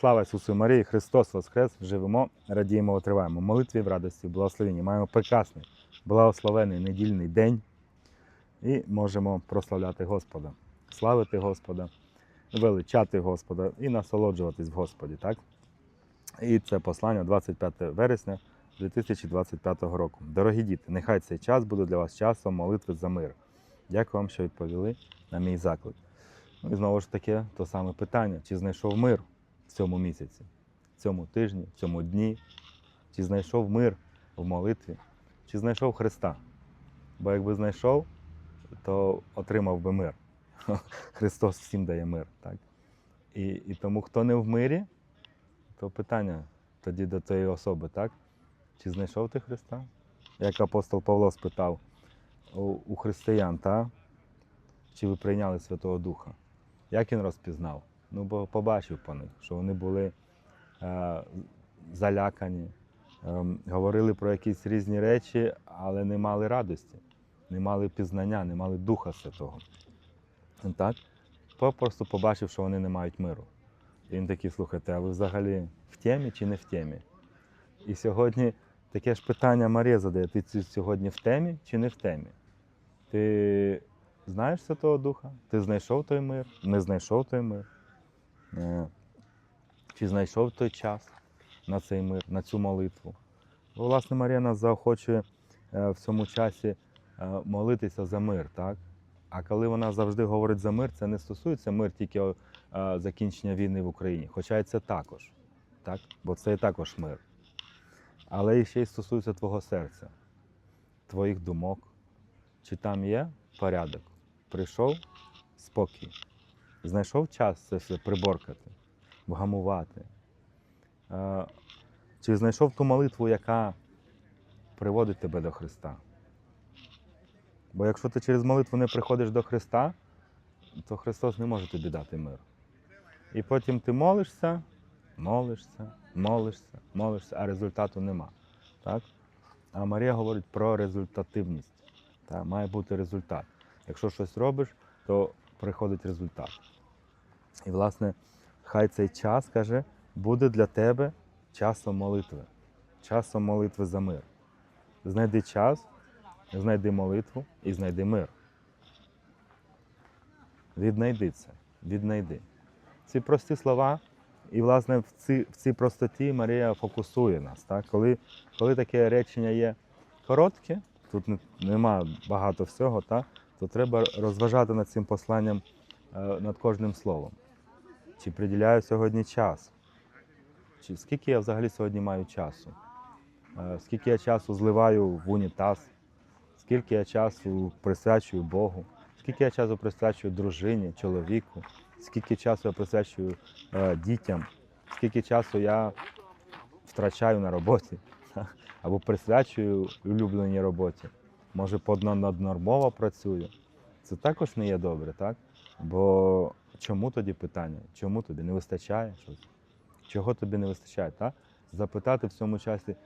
Слава Ісусу Марії, Христос Воскрес! Живемо, радіємо, триваємо. Молитві в радості, в благословенні. Маємо прекрасний, благословений недільний день і можемо прославляти Господа, славити Господа, величати Господа і насолоджуватись в Господі. Так? І це послання 25 вересня 2025 року. Дорогі діти, нехай цей час буде для вас часом молитви за мир. Дякую вам, що відповіли на мій заклик. Ну і знову ж таки, то саме питання: чи знайшов мир в цьому місяці, в цьому тижні, в цьому дні, чи знайшов мир в молитві, чи знайшов Христа? Бо якби знайшов, то отримав би мир. Христос всім дає мир. Так? І, і тому, хто не в мирі, то питання тоді до тієї особи, так? Чи знайшов ти Христа? Як апостол Павло спитав у, у християн, так? чи ви прийняли Святого Духа? Як він розпізнав? Ну, бо побачив по них, що вони були е, залякані, е, говорили про якісь різні речі, але не мали радості, не мали пізнання, не мали Духа Святого. Так? Просто побачив, що вони не мають миру. І він такий, слухайте, а ви взагалі в темі чи не в темі? І сьогодні таке ж питання Марія задає: ти сьогодні в темі чи не в темі? Ти знаєш Святого Духа? Ти знайшов той мир? Не знайшов той мир? Е, Чи знайшов той час на цей мир, на цю молитву? Бо, власне, Марія нас заохочує е, в цьому часі е, молитися за мир, так? А коли вона завжди говорить за мир, це не стосується мир тільки е, закінчення війни в Україні. Хоча і це також, так? бо це і також мир. Але і ще й стосується твого серця, твоїх думок. Чи там є порядок? Прийшов спокій, знайшов час це все приборкати, вгамувати. Е, Чи знайшов ту молитву, яка приводить тебе до Христа? Бо якщо ти через молитву не приходиш до Христа, то Христос не може тобі дати мир. І потім ти молишся, молишся, молишся, молишся, а результату нема. Так? А Марія говорить про результативність. Так? Має бути результат. Якщо щось робиш, то приходить результат. І, власне, хай цей час, каже, буде для тебе часом молитви, часом молитви за мир. Знайди час, знайди молитву і знайди мир. Віднайди це, віднайди. Ці прості слова, і, власне, в цій, в цій простоті Марія фокусує нас. Так? Коли, коли таке речення є коротке, тут нема багато всього, так? То треба розважати над цим посланням, е, над кожним словом. Чи приділяю сьогодні час? Чи скільки я взагалі сьогодні маю часу? Е, Скільки я часу зливаю в унітаз? Скільки я часу присвячую Богу? Скільки я часу присвячую дружині, чоловіку? Скільки часу я присвячую е, дітям? Скільки часу я втрачаю на роботі? Або присвячую улюбленій роботі? Може, подно- наднормово працюю? Це також не є добре, так? Бо чому тоді питання? Чому тобі не вистачає щось? Чого тобі не вистачає? Так? Запитати в цьому часі,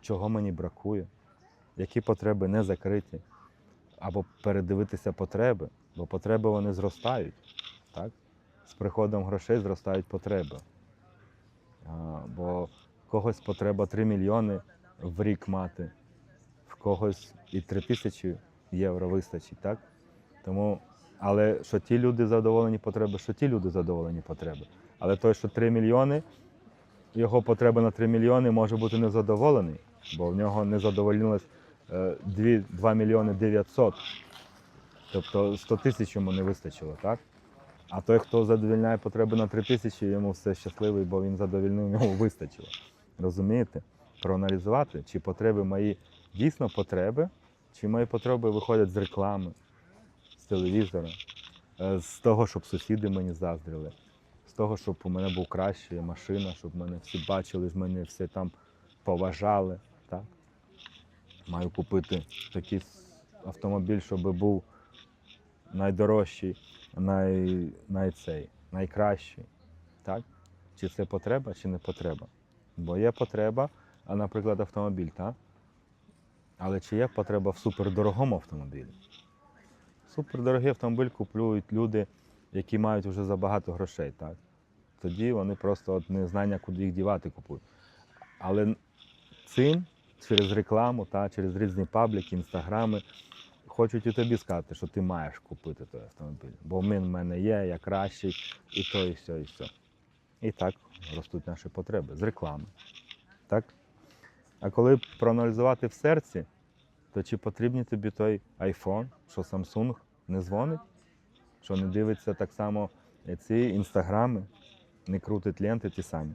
чого мені бракує, які потреби не закриті, або передивитися потреби, бо потреби вони зростають. Так? З приходом грошей зростають потреби. А, бо когось потреба 3 мільйони в рік мати, когось і 3 тисячі євро вистачить. Так? Тому, але що ті люди задоволені потреби, що ті люди задоволені потреби. Але той, що 3 мільйони, його потреба на 3 мільйони може бути незадоволений, бо в нього не задовольнилось е, 2, 2 мільйони 900. Тобто 100 тисяч йому не вистачило, так? А той, хто задовільняє потреби на 3 тисячі, йому все щасливий, бо він задовільнив, йому вистачило. Розумієте? Проаналізувати, чи потреби мої дійсно потреби, чи мої потреби виходять з реклами, з телевізора, е, з того, щоб сусіди мені заздрили, з того, щоб у мене був кращий машина, щоб мене всі бачили, мене всі там поважали. Так? Маю купити такий автомобіль, щоб був найдорожчий, най, най найкращий. Так? Чи це потреба, чи не потреба? Бо є потреба, а, наприклад, автомобіль, так? Але чи є потреба в супердорогому автомобілі? Супердорогий автомобіль купують люди, які мають вже забагато грошей, так? тоді вони просто от незнання, куди їх дівати, купують. Але цим через рекламу та через різні пабліки, інстаграми хочуть і тобі сказати, що ти маєш купити той автомобіль. Бо він в мене є, я кращий, і то, і все, і все. І так ростуть наші потреби з реклами. Так? А коли проаналізувати в серці, то чи потрібний тобі той iPhone, що Samsung не дзвонить, що не дивиться так само ці інстаграми, не крутить ленти ті самі.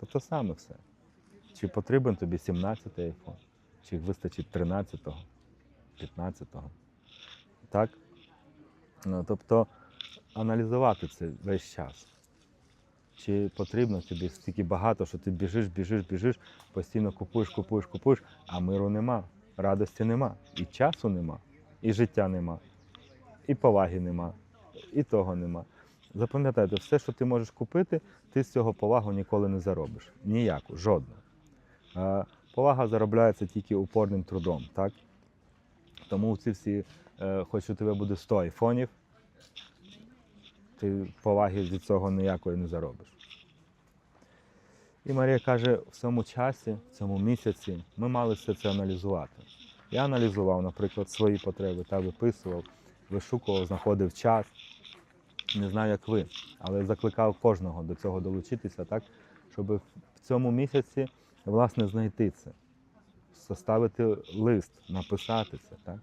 То то саме все. Чи потрібен тобі 17-й iPhone, чи вистачить 13-го, 15-го. Так? Ну, тобто аналізувати це весь час. Чи потрібно тобі стільки багато, що ти біжиш, біжиш, біжиш, постійно купуєш, купуєш, купуєш, а миру нема, радості нема, і часу нема, і життя нема, і поваги нема, і того нема. Запам'ятайте, все, що ти можеш купити, ти з цього повагу ніколи не заробиш. Ніяку, жодну. Повага заробляється тільки упорним трудом, так? Тому ці всі, е, хоч у тебе буде 100 айфонів, ти поваги від цього ніякої не заробиш. І Марія каже, в цьому часі, в цьому місяці ми мали все це аналізувати. Я аналізував, наприклад, свої потреби та виписував, вишукував, знаходив час. Не знаю, як ви, але закликав кожного до цього долучитися, так, щоб в цьому місяці власне знайти це, составити лист, написати це, так?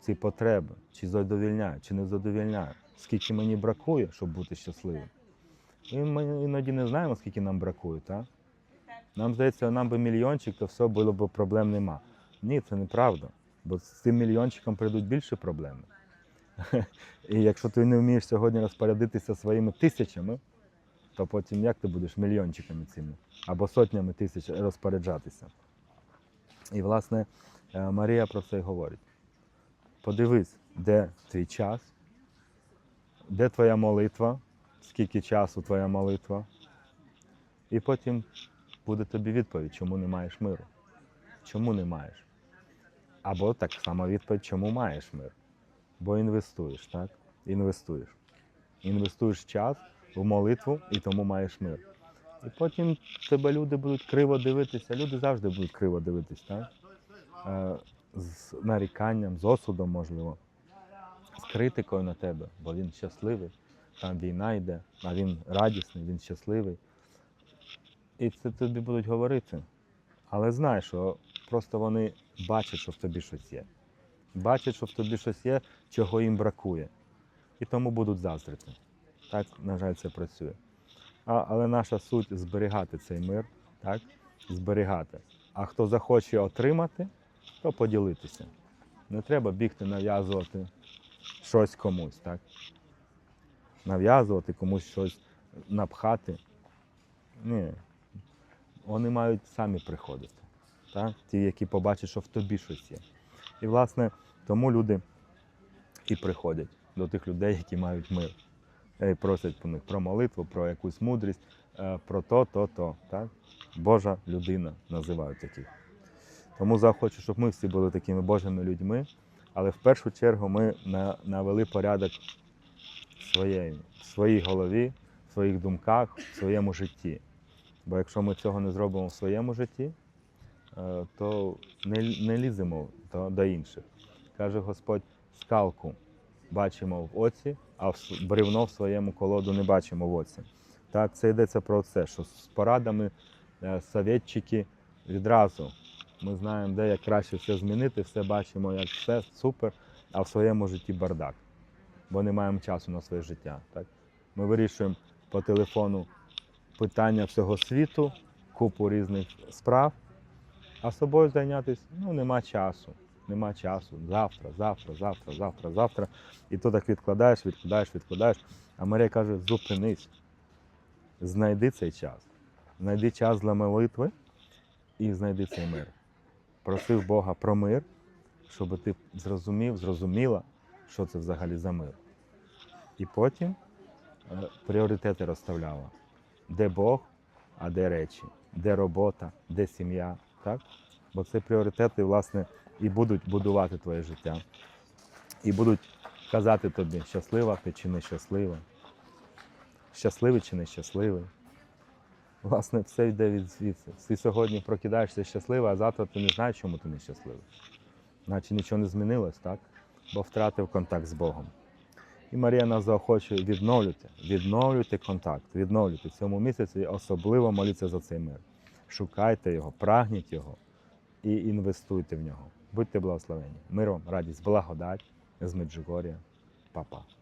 Ці потреби, чи задовільняю, чи не задовільняю, скільки мені бракує, щоб бути щасливим. І ми іноді не знаємо, скільки нам бракує. Так? Нам здається, нам би мільйончик, то все було б проблем нема. Ні, це неправда. Бо з цим мільйончиком прийдуть більше проблеми. І якщо ти не вмієш сьогодні розпорядитися своїми тисячами, то потім як ти будеш мільйончиками цими або сотнями тисяч розпоряджатися? І, власне, е, Марія про це й говорить. Подивись, де твій час, де твоя молитва, скільки часу твоя молитва, і потім буде тобі відповідь, чому не маєш миру. Чому не маєш? Або так само відповідь, чому маєш мир. Бо інвестуєш, так? Інвестуєш. Інвестуєш час в молитву і тому маєш мир. І потім тебе люди будуть криво дивитися. Люди завжди будуть криво дивитися, так? З наріканням, з осудом, можливо, з критикою на тебе, бо він щасливий, там війна йде, а він радісний, він щасливий. І це тобі будуть говорити. Але знай, що просто вони бачать, що в тобі щось є. Бачать, що в тобі щось є, чого їм бракує. І тому будуть заздрити. Так, на жаль, це працює. А, але наша суть зберігати цей мир, так? зберігати. А хто захоче отримати, то поділитися. Не треба бігти, нав'язувати щось комусь, так? Нав'язувати комусь щось напхати. Ні. Вони мають самі приходити. Так? Ті, які побачать, що в тобі щось є. І, власне, тому люди і приходять до тих людей, які мають мир. І просять по них про молитву, про якусь мудрість, е, про то, то, то. Так? Божа людина називають таких. Тому захочу, щоб ми всі були такими Божими людьми, але в першу чергу ми навели порядок своєї, в своїй голові, в своїх думках, в своєму житті. Бо якщо ми цього не зробимо в своєму житті, е, то не, не ліземо до, до інших. Каже Господь, скалку бачимо в оці, а бревно в своєму колоду не бачимо в оці. Так, це йдеться про це, що з порадами е, совєтчики відразу ми знаємо, де як краще все змінити, все бачимо, як все супер, а в своєму житті бардак. Бо не маємо часу на своє життя. Так? Ми вирішуємо по телефону питання всього світу, купу різних справ, а собою зайнятися ну, нема часу. Нема часу. Завтра, завтра, завтра, завтра, завтра. І то так відкладаєш, відкладаєш, відкладаєш. А Марія каже, зупинись, знайди цей час. Знайди час для молитви і знайди цей мир. Просив Бога про мир, щоб ти зрозумів, зрозуміла, що це взагалі за мир. І потім е, пріоритети розставляла. Де Бог, а де речі, де робота, де сім'я. Так? Бо це пріоритети, власне, і будуть будувати твоє життя. І будуть казати тобі, щаслива ти чи нещаслива, щасливий чи нещасливий. Власне, все йде від звідси. Ти сьогодні прокидаєшся щасливий, а завтра ти не знаєш, чому ти нещасливий. Наче нічого не змінилось, так? Бо втратив контакт з Богом. І Марія нас заохочує відновлюйте, відновлюйте контакт, відновлюйте в цьому місяці, особливо моліться за цей мир. Шукайте його, прагніть його і інвестуйте в нього. Будьте благословені. Миром, радість, благодать з Меджугор'я. Па-па.